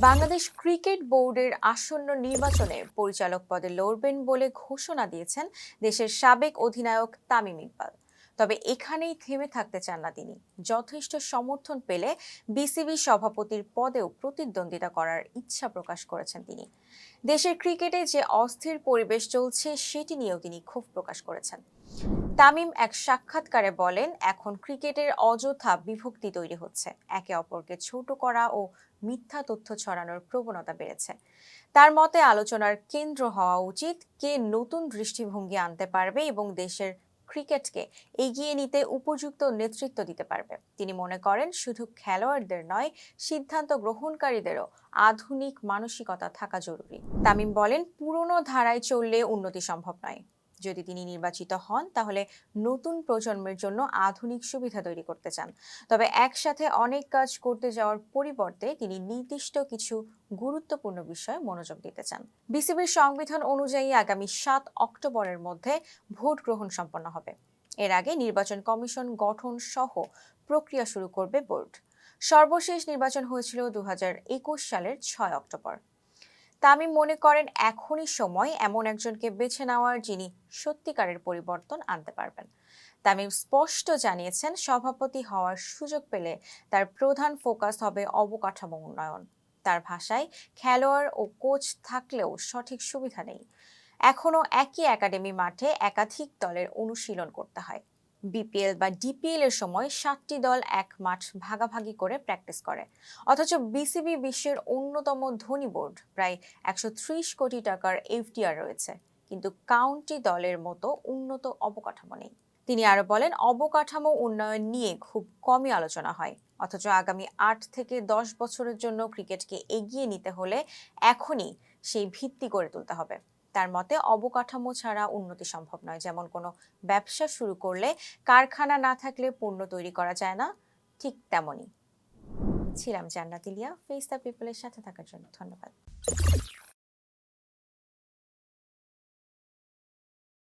Bangladesh cricket বোর্ডের আসন্ন নির্বাচনে পরিচালক পদে লড়বেন বলে ঘোষণা দিয়েছেন দেশের সাবেক অধিনায়ক তামিম ইকবাল। তবে এখানেই থেমে থাকতে চান না তিনি। যথেষ্ট সমর্থন পেলে বিসিবি সভাপতির পদেও প্রতিদ্বন্দ্বিতা করার ইচ্ছা প্রকাশ করেছেন তিনি। দেশের ক্রিকেটে যে অস্থির পরিবেশ চলছে, সেটি নিয়েও তিনি ক্ষোভ প্রকাশ করেছেন। তামিম এক সাক্ষাৎকারে বলেন, এখন ক্রিকেটের অযথা বিভক্তি তৈরি হচ্ছে। একে অপরকে ছোট করা ও মিথ্যা তথ্য ছড়ানোর প্রবণতা বেড়েছে। তার মতে, আলোচনার কেন্দ্র হওয়া উচিত কে নতুন দৃষ্টিভঙ্গি আনতে পারবে এবং দেশের ক্রিকেটকে এগিয়ে নিতে উপযুক্ত নেতৃত্ব দিতে পারবে। তিনি মনে করেন, শুধু খেলোয়াড়দের নয়, সিদ্ধান্ত গ্রহণকারীদেরও আধুনিক মানসিকতা থাকা জরুরি। তামিম বলেন, পুরনো ধারায় চললে উন্নতি সম্ভব নয়। যদি তিনি নির্বাচিত হন, তাহলে নতুন প্রজন্মের জন্য আধুনিক সুবিধা তৈরি করতে চান। তবে একসাথে অনেক কাজ করতে যাওয়ার পরিবর্তে তিনি নির্দিষ্ট কিছু গুরুত্বপূর্ণ বিষয়ে মনোযোগ দিতে চান। বিসিবির সংবিধান অনুযায়ী আগামী সাত অক্টোবরের মধ্যে ভোট গ্রহণ সম্পন্ন হবে। এর আগে নির্বাচন কমিশন গঠন সহ প্রক্রিয়া শুরু করবে বোর্ড। সর্বশেষ নির্বাচন হয়েছিল দু হাজার একুশ সালের ছয় অক্টোবর। তামিম মনে করেন এখনই সময় এমন একজনকে বেছে নেওয়ার যিনি সত্যিকারের পরিবর্তন আনতে পারবেন। তামিম স্পষ্ট জানিয়েছেন সভাপতি হওয়ার সুযোগ পেলে তার প্রধান ফোকাস হবে অবকাঠামো উন্নয়ন। তার ভাষায় খেলোয়াড় ও কোচ থাকলেও সঠিক সুবিধা নেই। এখনও একই একাডেমি মাঠে একাধিক দলের অনুশীলন করতে হয়। বিপিএল বা ডিপিএল এর সময় সাতটি দল এক মাঠ ভাগাভাগি করে প্র্যাকটিস করে। অথচ বিসিবি বিশ্বের অন্যতম ধনী বোর্ড প্রায় একশো ত্রিশ কোটি টাকার এফডিআর রয়েছে। কিন্তু কাউন্টি দলের মতো উন্নত অবকাঠামো নেই। তিনি আরও বলেন, অবকাঠামো উন্নয়ন নিয়ে খুব কমই আলোচনা হয়। অথচ আগামী আট থেকে দশ বছরের জন্য ক্রিকেটকে এগিয়ে নিতে হলে এখনই সেই ভিত্তি গড়ে তুলতে হবে। তার মতে অবকাঠামো ছাড়া উন্নতি সম্ভব নয়। যেমন কোনো ব্যবসা শুরু করলে কারখানা না থাকলে পণ্য তৈরি করা যায় না, ঠিক তেমনই। ছিলাম জান্নাতিলিয়া ফেস দ্য পিপলের সাথে থাকার জন্য ধন্যবাদ।